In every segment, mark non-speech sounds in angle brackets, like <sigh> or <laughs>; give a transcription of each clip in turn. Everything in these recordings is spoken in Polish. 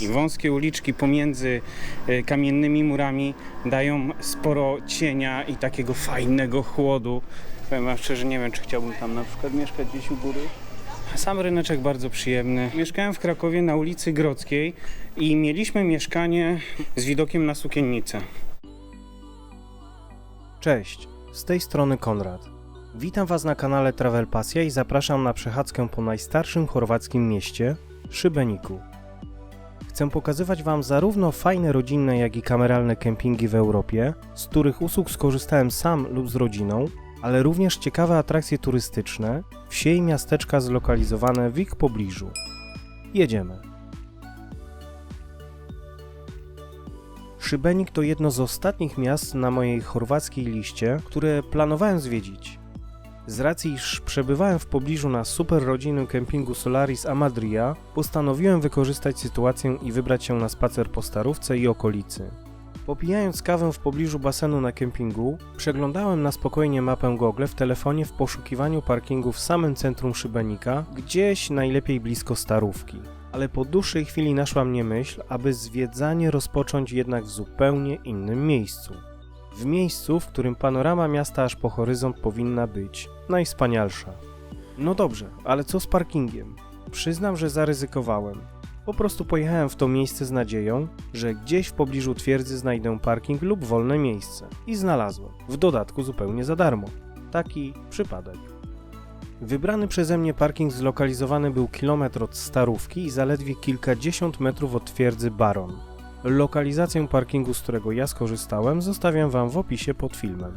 I wąskie uliczki pomiędzy e, kamiennymi murami dają sporo cienia i takiego fajnego chłodu. Powiem wam szczerze, nie wiem, czy chciałbym tam na przykład mieszkać gdzieś u góry. Sam ryneczek bardzo przyjemny. Mieszkałem w Krakowie na ulicy Grodzkiej i mieliśmy mieszkanie z widokiem na sukiennicę. Cześć, z tej strony Konrad. Witam Was na kanale Travel Pasja i zapraszam na przechadzkę po najstarszym chorwackim mieście Szybeniku. Chcę pokazywać Wam zarówno fajne rodzinne, jak i kameralne kempingi w Europie, z których usług skorzystałem sam lub z rodziną, ale również ciekawe atrakcje turystyczne, wsie i miasteczka zlokalizowane w ich pobliżu. Jedziemy. Szybenik to jedno z ostatnich miast na mojej chorwackiej liście, które planowałem zwiedzić. Z racji, iż przebywałem w pobliżu na super rodzinnym kempingu Solaris Amadria, postanowiłem wykorzystać sytuację i wybrać się na spacer po Starówce i okolicy. Popijając kawę w pobliżu basenu na kempingu, przeglądałem na spokojnie mapę Google w telefonie w poszukiwaniu parkingu w samym centrum Szybenika, gdzieś najlepiej blisko Starówki. Ale po dłuższej chwili naszła mnie myśl, aby zwiedzanie rozpocząć jednak w zupełnie innym miejscu. W miejscu, w którym panorama miasta aż po horyzont powinna być najwspanialsza. No dobrze, ale co z parkingiem? Przyznam, że zaryzykowałem. Po prostu pojechałem w to miejsce z nadzieją, że gdzieś w pobliżu twierdzy znajdę parking lub wolne miejsce. I znalazłem. W dodatku zupełnie za darmo. Taki przypadek. Wybrany przeze mnie parking zlokalizowany był kilometr od Starówki i zaledwie kilkadziesiąt metrów od twierdzy Baron. Lokalizację parkingu, z którego ja skorzystałem, zostawiam Wam w opisie pod filmem.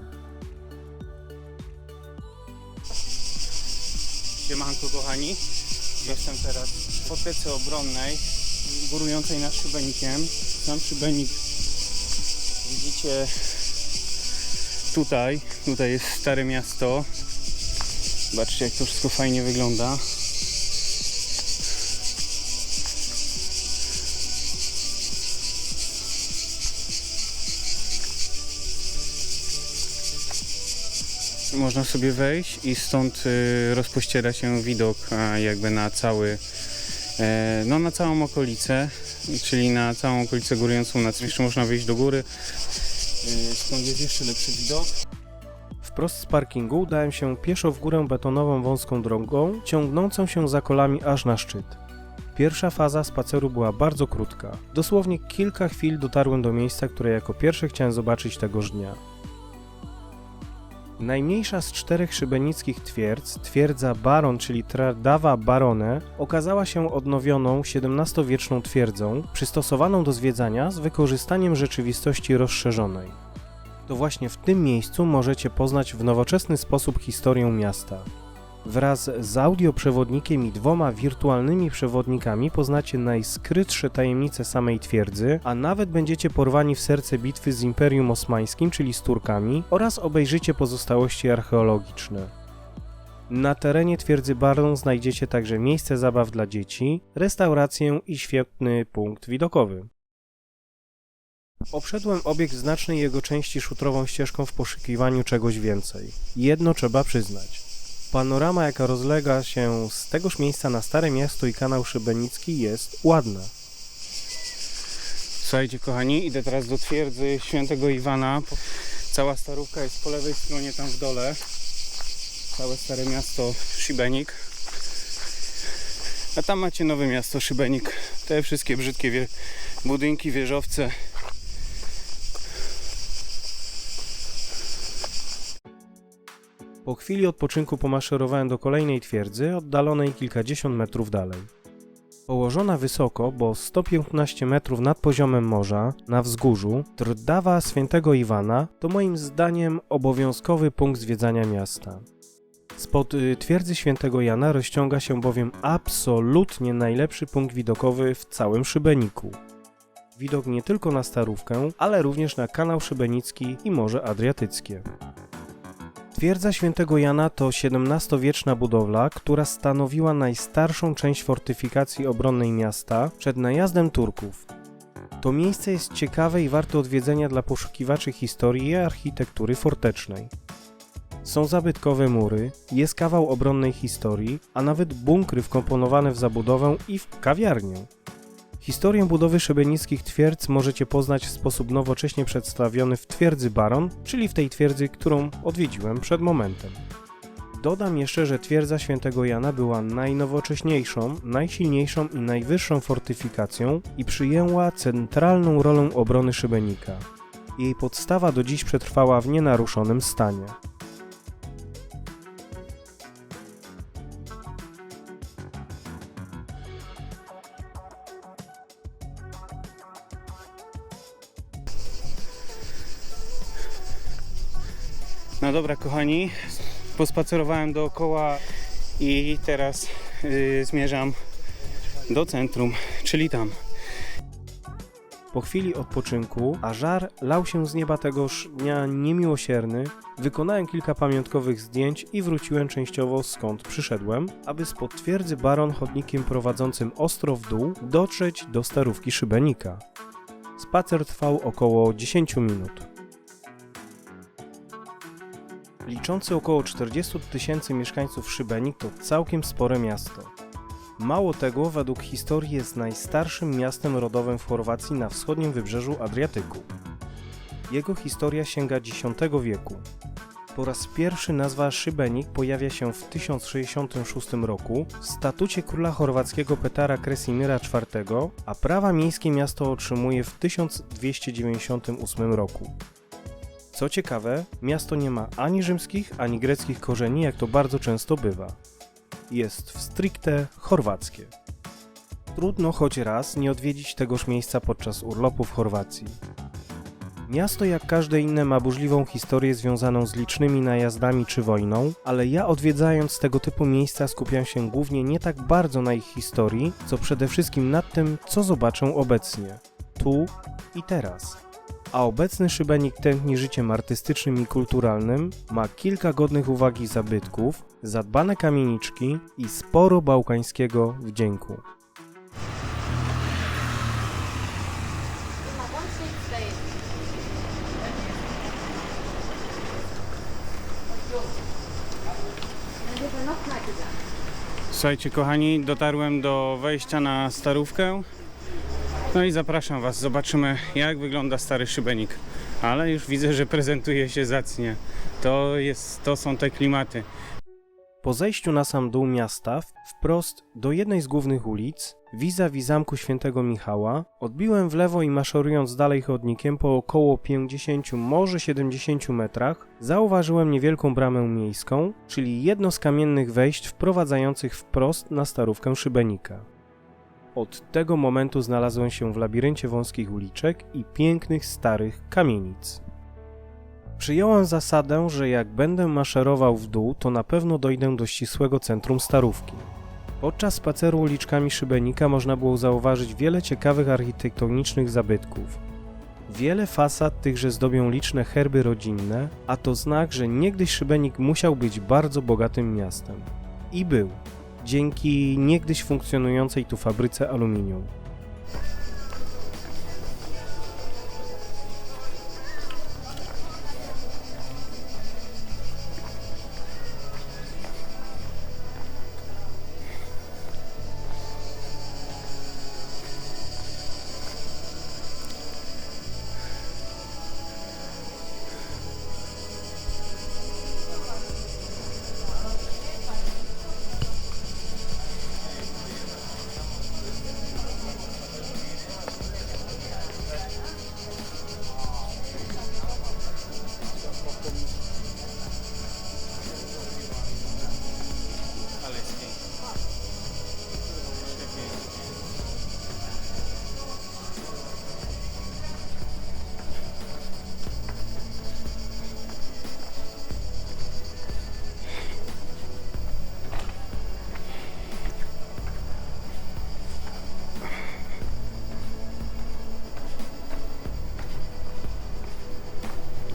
Siemanko kochani, jestem teraz w fotece obronnej górującej nad Szybenikiem. Sam Szybenik widzicie tutaj, tutaj jest stare miasto. Zobaczcie jak to wszystko fajnie wygląda. Można sobie wejść i stąd y, rozpościera się widok jakby na cały, e, no na całą okolicę, czyli na całą okolicę górującą nad Jeszcze można wyjść do góry, y, skąd jest jeszcze lepszy widok. Wprost z parkingu udałem się pieszo w górę betonową wąską drogą, ciągnącą się za kolami aż na szczyt. Pierwsza faza spaceru była bardzo krótka. Dosłownie kilka chwil dotarłem do miejsca, które jako pierwsze chciałem zobaczyć tegoż dnia. Najmniejsza z czterech szybenickich twierdz, twierdza Baron, czyli Tradawa Barone, okazała się odnowioną XVII-wieczną twierdzą, przystosowaną do zwiedzania z wykorzystaniem rzeczywistości rozszerzonej. To właśnie w tym miejscu możecie poznać w nowoczesny sposób historię miasta. Wraz z audioprzewodnikiem i dwoma wirtualnymi przewodnikami poznacie najskrytsze tajemnice samej twierdzy, a nawet będziecie porwani w serce bitwy z Imperium Osmańskim, czyli z Turkami, oraz obejrzycie pozostałości archeologiczne. Na terenie twierdzy Baron znajdziecie także miejsce zabaw dla dzieci, restaurację i świetny punkt widokowy. Obszedłem obiekt znacznej jego części szutrową ścieżką w poszukiwaniu czegoś więcej. Jedno trzeba przyznać. Panorama, jaka rozlega się z tegoż miejsca na Stare Miasto i kanał Szybenicki jest ładna. Słuchajcie kochani, idę teraz do twierdzy świętego Iwana. Cała starówka jest po lewej stronie tam w dole. Całe stare miasto Szybenik. A tam macie nowe miasto Szybenik. Te wszystkie brzydkie wie- budynki, wieżowce. Po chwili odpoczynku pomaszerowałem do kolejnej twierdzy, oddalonej kilkadziesiąt metrów dalej. Położona wysoko, bo 115 metrów nad poziomem morza, na wzgórzu, Trdawa Świętego Iwana to moim zdaniem obowiązkowy punkt zwiedzania miasta. Spod y, twierdzy Świętego Jana rozciąga się bowiem absolutnie najlepszy punkt widokowy w całym Szybeniku. Widok nie tylko na Starówkę, ale również na kanał Szybenicki i Morze Adriatyckie. Twierdza Świętego Jana to XVII-wieczna budowla, która stanowiła najstarszą część fortyfikacji obronnej miasta przed najazdem Turków. To miejsce jest ciekawe i warte odwiedzenia dla poszukiwaczy historii i architektury fortecznej. Są zabytkowe mury, jest kawał obronnej historii, a nawet bunkry wkomponowane w zabudowę i w kawiarnię. Historię budowy szybenickich twierdz możecie poznać w sposób nowocześnie przedstawiony w twierdzy Baron, czyli w tej twierdzy, którą odwiedziłem przed momentem. Dodam jeszcze, że twierdza świętego Jana była najnowocześniejszą, najsilniejszą i najwyższą fortyfikacją i przyjęła centralną rolę obrony szybenika. Jej podstawa do dziś przetrwała w nienaruszonym stanie. No dobra, kochani, pospacerowałem dookoła i teraz yy, zmierzam do centrum, czyli tam. Po chwili odpoczynku, a żar lał się z nieba tegoż dnia niemiłosierny, wykonałem kilka pamiątkowych zdjęć i wróciłem częściowo skąd przyszedłem, aby spod twierdzy Baron chodnikiem prowadzącym ostro w dół dotrzeć do starówki Szybenika. Spacer trwał około 10 minut. Liczący około 40 tysięcy mieszkańców Szybenik to całkiem spore miasto. Mało tego, według historii jest najstarszym miastem rodowym w Chorwacji na wschodnim wybrzeżu Adriatyku. Jego historia sięga X wieku. Po raz pierwszy nazwa Szybenik pojawia się w 1066 roku w statucie króla chorwackiego Petara Kresimira IV, a prawa miejskie miasto otrzymuje w 1298 roku. Co ciekawe, miasto nie ma ani rzymskich, ani greckich korzeni, jak to bardzo często bywa jest w stricte chorwackie. Trudno choć raz nie odwiedzić tegoż miejsca podczas urlopu w Chorwacji. Miasto jak każde inne ma burzliwą historię związaną z licznymi najazdami czy wojną, ale ja odwiedzając tego typu miejsca skupiam się głównie nie tak bardzo na ich historii, co przede wszystkim nad tym, co zobaczę obecnie, tu i teraz. A obecny szybenik tętni życiem artystycznym i kulturalnym, ma kilka godnych uwagi zabytków, zadbane kamieniczki i sporo bałkańskiego wdzięku. Słuchajcie, kochani, dotarłem do wejścia na starówkę. No i zapraszam Was, zobaczymy jak wygląda stary szybenik. Ale już widzę, że prezentuje się zacnie. To, jest, to są te klimaty. Po zejściu na sam dół miasta, wprost do jednej z głównych ulic, vis-a-vis zamku świętego Michała, odbiłem w lewo i maszerując dalej chodnikiem po około 50, może 70 metrach, zauważyłem niewielką bramę miejską, czyli jedno z kamiennych wejść wprowadzających wprost na starówkę Szybenika. Od tego momentu znalazłem się w labiryncie wąskich uliczek i pięknych starych kamienic. Przyjąłem zasadę, że jak będę maszerował w dół, to na pewno dojdę do ścisłego centrum starówki. Podczas spaceru uliczkami Szybenika można było zauważyć wiele ciekawych architektonicznych zabytków. Wiele fasad tychże zdobią liczne herby rodzinne, a to znak, że niegdyś Szybenik musiał być bardzo bogatym miastem. I był, dzięki niegdyś funkcjonującej tu fabryce aluminium.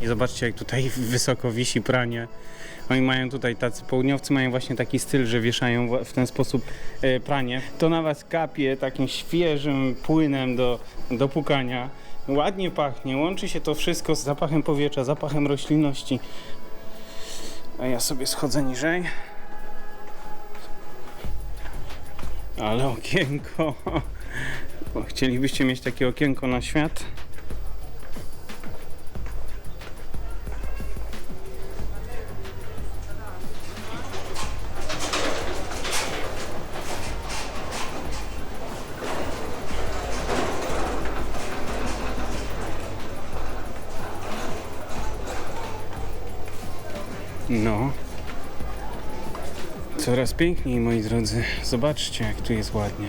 Zobaczcie, jak tutaj <laughs> wysoko wisi pranie. Oni mają tutaj, tacy południowcy mają właśnie taki styl, że wieszają w- w ten sposób e, pranie. To na was kapie takim świeżym płynem do, do pukania. Ładnie pachnie, łączy się to wszystko z zapachem powietrza, zapachem roślinności. A ja sobie schodzę niżej. Ale okienko. <laughs> Bo Chcielibyście mieć takie okienko na świat? Piękniej, moi drodzy. Zobaczcie, jak tu jest ładnie.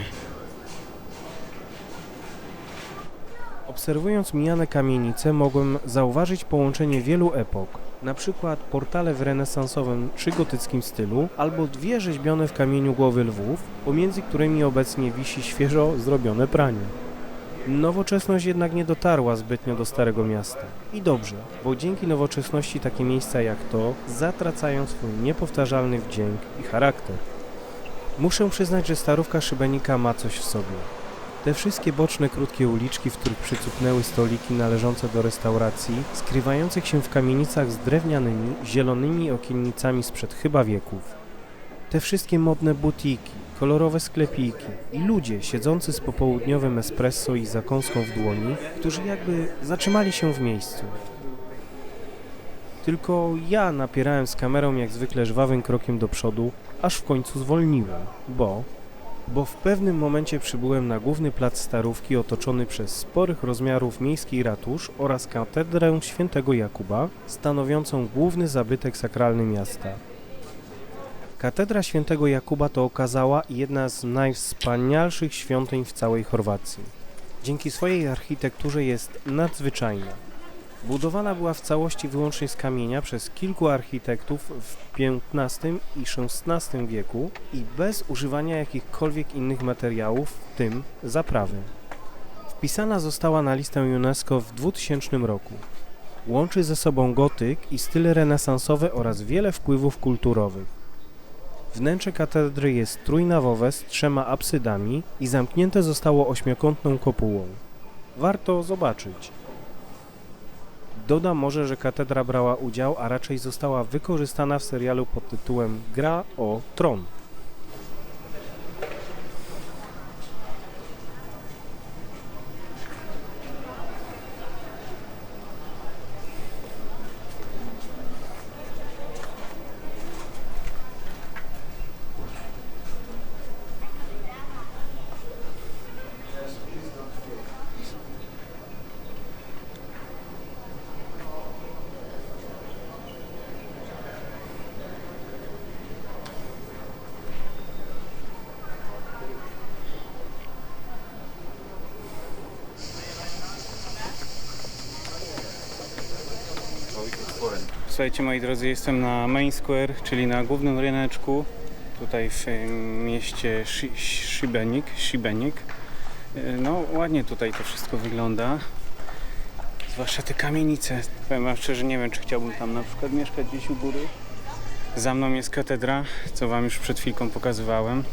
Obserwując mijane kamienice, mogłem zauważyć połączenie wielu epok. Na przykład portale w renesansowym czy gotyckim stylu, albo dwie rzeźbione w kamieniu głowy lwów, pomiędzy którymi obecnie wisi świeżo zrobione pranie. Nowoczesność jednak nie dotarła zbytnio do Starego Miasta. I dobrze, bo dzięki nowoczesności takie miejsca jak to zatracają swój niepowtarzalny wdzięk i charakter. Muszę przyznać, że starówka szybenika ma coś w sobie. Te wszystkie boczne, krótkie uliczki, w których przycupnęły stoliki należące do restauracji, skrywających się w kamienicach z drewnianymi, zielonymi okiennicami sprzed chyba wieków. Te wszystkie modne butiki, kolorowe sklepiki i ludzie siedzący z popołudniowym espresso i zakąską w dłoni, którzy jakby zatrzymali się w miejscu. Tylko ja napierałem z kamerą jak zwykle żwawym krokiem do przodu, aż w końcu zwolniłem, bo bo w pewnym momencie przybyłem na główny plac Starówki otoczony przez sporych rozmiarów miejski ratusz oraz katedrę świętego Jakuba, stanowiącą główny zabytek sakralny miasta. Katedra świętego Jakuba to okazała jedna z najwspanialszych świątyń w całej Chorwacji. Dzięki swojej architekturze jest nadzwyczajna. Budowana była w całości wyłącznie z kamienia przez kilku architektów w XV i XVI wieku i bez używania jakichkolwiek innych materiałów, w tym zaprawy. Wpisana została na listę UNESCO w 2000 roku. Łączy ze sobą gotyk i style renesansowe oraz wiele wpływów kulturowych. Wnętrze katedry jest trójnawowe z trzema absydami i zamknięte zostało ośmiokątną kopułą. Warto zobaczyć. Dodam może, że katedra brała udział, a raczej została wykorzystana w serialu pod tytułem Gra o Tron. Słuchajcie moi drodzy, jestem na Main Square, czyli na głównym ryneczku tutaj w y, mieście Shibenik. Shibenik. Y, No ładnie tutaj to wszystko wygląda. Zwłaszcza te kamienice. Powiem wam szczerze, nie wiem czy chciałbym tam na przykład mieszkać gdzieś u góry. Za mną jest katedra, co wam już przed chwilką pokazywałem.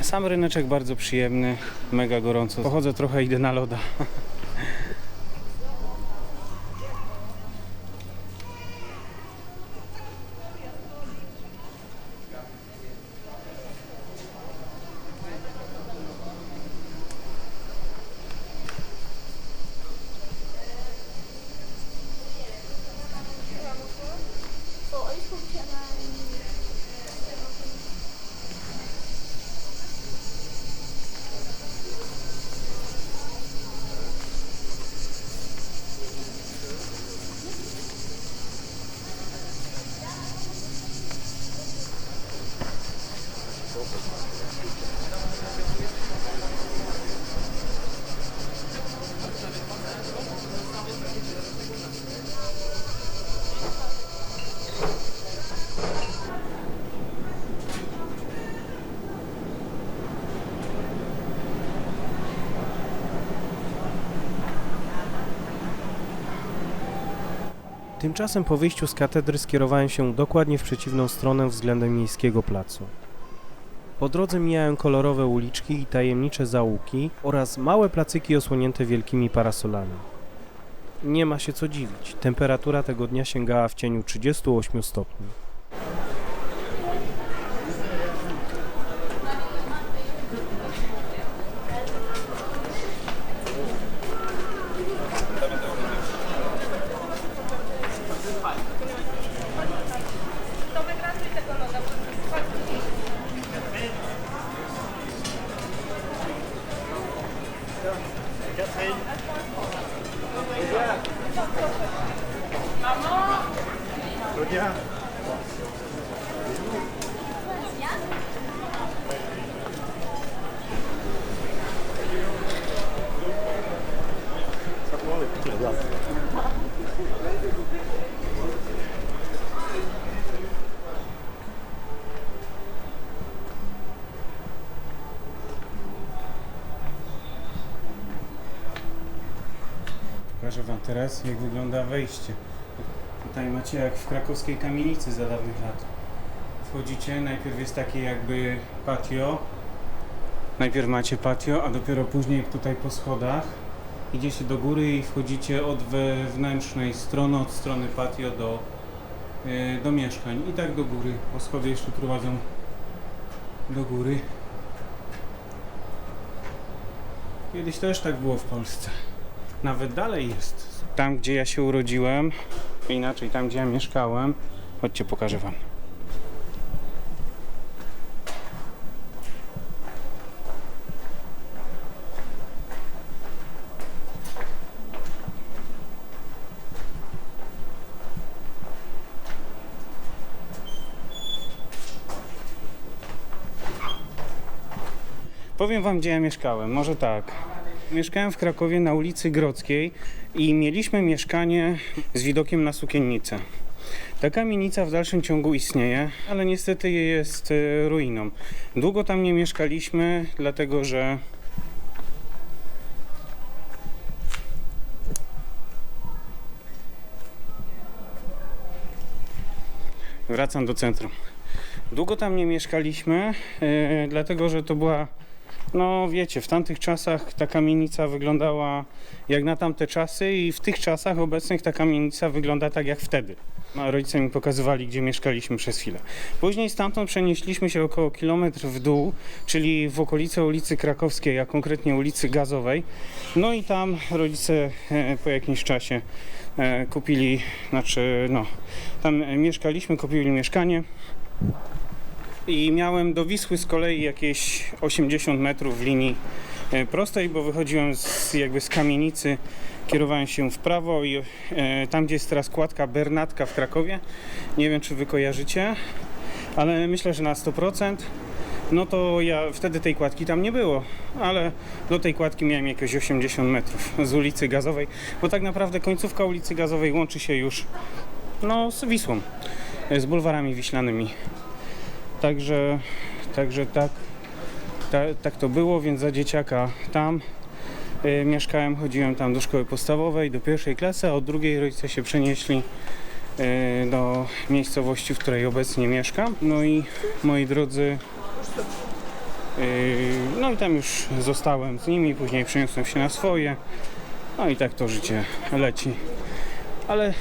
Sam ryneczek bardzo przyjemny, mega gorąco. Pochodzę trochę, idę na loda. <laughs> Tymczasem po wyjściu z katedry skierowałem się dokładnie w przeciwną stronę względem miejskiego placu. Po drodze mijałem kolorowe uliczki i tajemnicze zaułki oraz małe placyki osłonięte wielkimi parasolami. Nie ma się co dziwić, temperatura tego dnia sięgała w cieniu 38 stopni. Pokażę Jak wygląda wejście. Tutaj macie jak w krakowskiej kamienicy za dawnych lat. Wchodzicie, najpierw jest takie jakby patio. Najpierw macie patio, a dopiero później tutaj po schodach idziecie do góry i wchodzicie od wewnętrznej strony, od strony patio do, yy, do mieszkań. I tak do góry, bo schody jeszcze prowadzą do góry. Kiedyś też tak było w Polsce. Nawet dalej jest. Tam, gdzie ja się urodziłem, inaczej tam, gdzie ja mieszkałem, chodźcie, pokażę Wam. Powiem Wam, gdzie ja mieszkałem. Może tak. Mieszkałem w Krakowie na ulicy Grodzkiej i mieliśmy mieszkanie z widokiem na sukiennicę. Ta kamienica w dalszym ciągu istnieje, ale niestety jest e, ruiną. Długo tam nie mieszkaliśmy, dlatego że wracam do centrum. Długo tam nie mieszkaliśmy, e, dlatego że to była no wiecie, w tamtych czasach ta kamienica wyglądała jak na tamte czasy i w tych czasach obecnych ta kamienica wygląda tak jak wtedy. No, rodzice mi pokazywali, gdzie mieszkaliśmy przez chwilę. Później stamtąd przenieśliśmy się około kilometr w dół, czyli w okolice ulicy Krakowskiej, a konkretnie ulicy Gazowej. No i tam rodzice e, po jakimś czasie e, kupili, znaczy no, tam mieszkaliśmy, kupili mieszkanie. I miałem do Wisły z kolei jakieś 80 metrów w linii e, prostej, bo wychodziłem z, jakby z kamienicy, kierowałem się w prawo i e, tam, gdzie jest teraz kładka Bernatka w Krakowie, nie wiem czy wy kojarzycie, ale myślę, że na 100%. No to ja wtedy tej kładki tam nie było, ale do tej kładki miałem jakieś 80 metrów z ulicy Gazowej, bo tak naprawdę końcówka ulicy Gazowej łączy się już no, z Wisłą, e, z bulwarami wiślanymi. Także, także tak, ta, tak to było, więc za dzieciaka tam y, mieszkałem, chodziłem tam do szkoły podstawowej, do pierwszej klasy, a od drugiej rodzice się przenieśli y, do miejscowości, w której obecnie mieszkam. No i moi drodzy, y, no i tam już zostałem z nimi, później przeniosłem się na swoje. No i tak to życie leci. Ale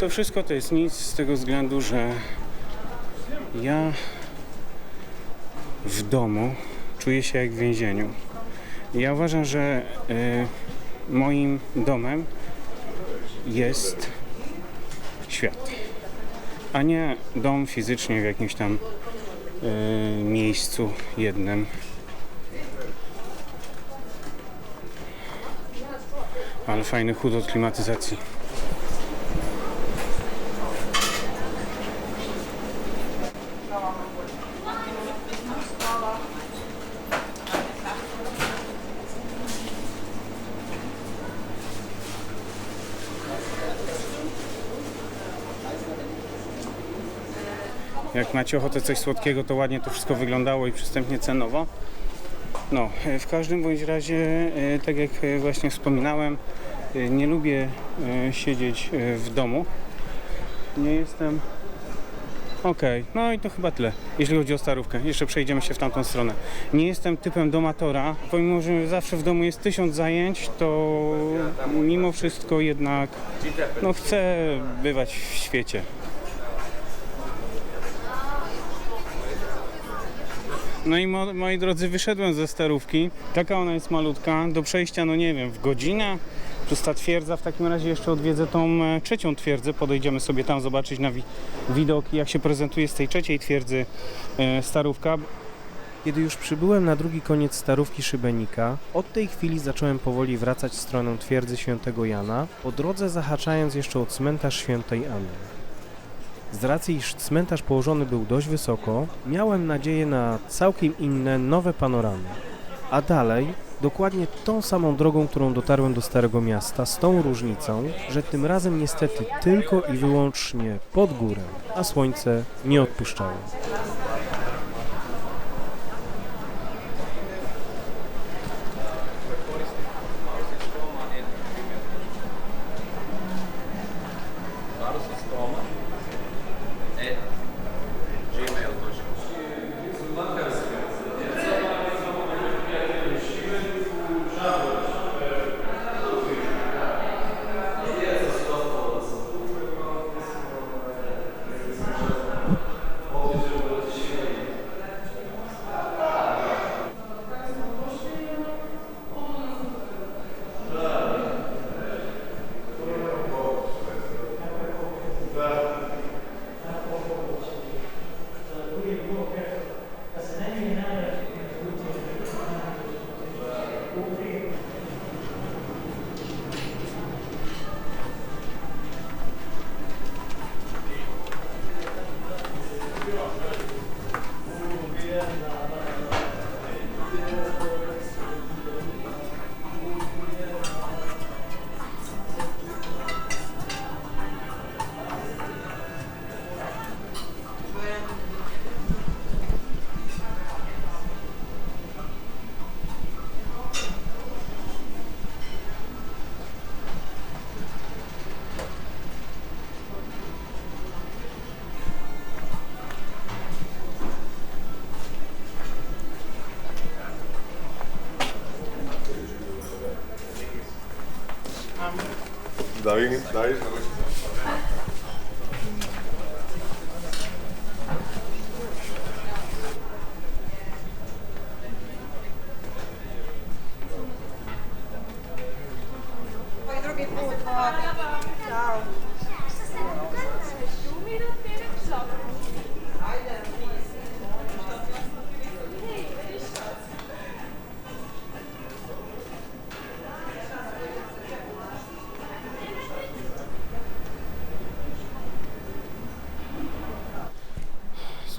to wszystko to jest nic z tego względu, że ja w domu czuję się jak w więzieniu. Ja uważam, że y, moim domem jest świat, a nie dom fizycznie w jakimś tam y, miejscu jednym. Ale fajny chód od klimatyzacji. Jak macie ochotę coś słodkiego, to ładnie to wszystko wyglądało i przystępnie cenowo. No, e, w każdym bądź razie, e, tak jak e, właśnie wspominałem, nie lubię siedzieć w domu. Nie jestem. Okej, no i to chyba tyle, jeśli chodzi o starówkę. Jeszcze przejdziemy się w tamtą stronę. Nie jestem typem domatora, pomimo że zawsze w domu jest tysiąc zajęć, to mimo wszystko jednak no, chcę bywać w świecie. No i mo, moi drodzy, wyszedłem ze starówki. Taka ona jest malutka. Do przejścia, no nie wiem, w godzinę. Plus ta twierdza, w takim razie jeszcze odwiedzę tą e, trzecią twierdzę. Podejdziemy sobie tam zobaczyć na wi- jak się prezentuje z tej trzeciej twierdzy e, starówka. Kiedy już przybyłem na drugi koniec starówki Szybenika, od tej chwili zacząłem powoli wracać w stronę twierdzy świętego Jana, po drodze zahaczając jeszcze o cmentarz świętej Anny. Z racji, iż cmentarz położony był dość wysoko, miałem nadzieję na całkiem inne, nowe panoramy. A dalej, dokładnie tą samą drogą, którą dotarłem do Starego Miasta, z tą różnicą, że tym razem niestety tylko i wyłącznie pod górę, a słońce nie odpuszczało. Nein, nein.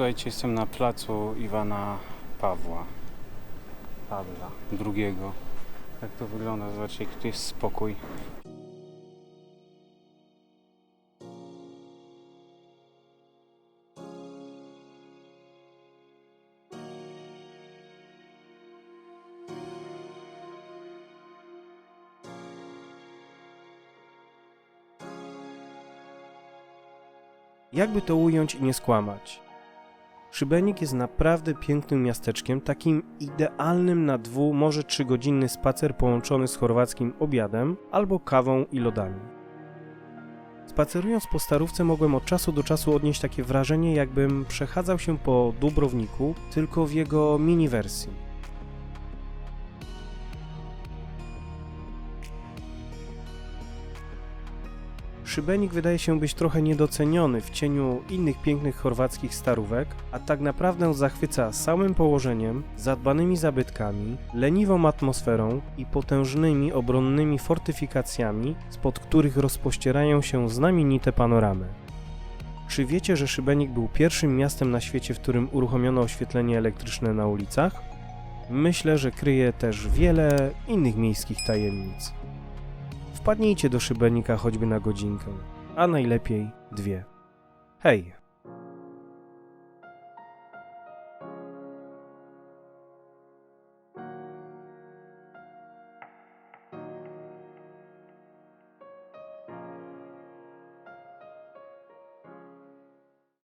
Słuchajcie, jestem na placu Iwana Pawła. Pawła II. Jak to wygląda? Zobaczcie, jaki tu jest spokój. Jakby to ująć i nie skłamać? Szybenik jest naprawdę pięknym miasteczkiem, takim idealnym na dwu, może trzygodzinny spacer połączony z chorwackim obiadem albo kawą i lodami. Spacerując po Starówce mogłem od czasu do czasu odnieść takie wrażenie, jakbym przechadzał się po Dubrowniku, tylko w jego mini wersji. Szybenik wydaje się być trochę niedoceniony w cieniu innych pięknych chorwackich starówek, a tak naprawdę zachwyca samym położeniem, zadbanymi zabytkami, leniwą atmosferą i potężnymi obronnymi fortyfikacjami, spod których rozpościerają się znamienite panoramy. Czy wiecie, że Szybenik był pierwszym miastem na świecie, w którym uruchomiono oświetlenie elektryczne na ulicach? Myślę, że kryje też wiele innych miejskich tajemnic. Wpadnijcie do Szybenika choćby na godzinkę, a najlepiej dwie. Hej!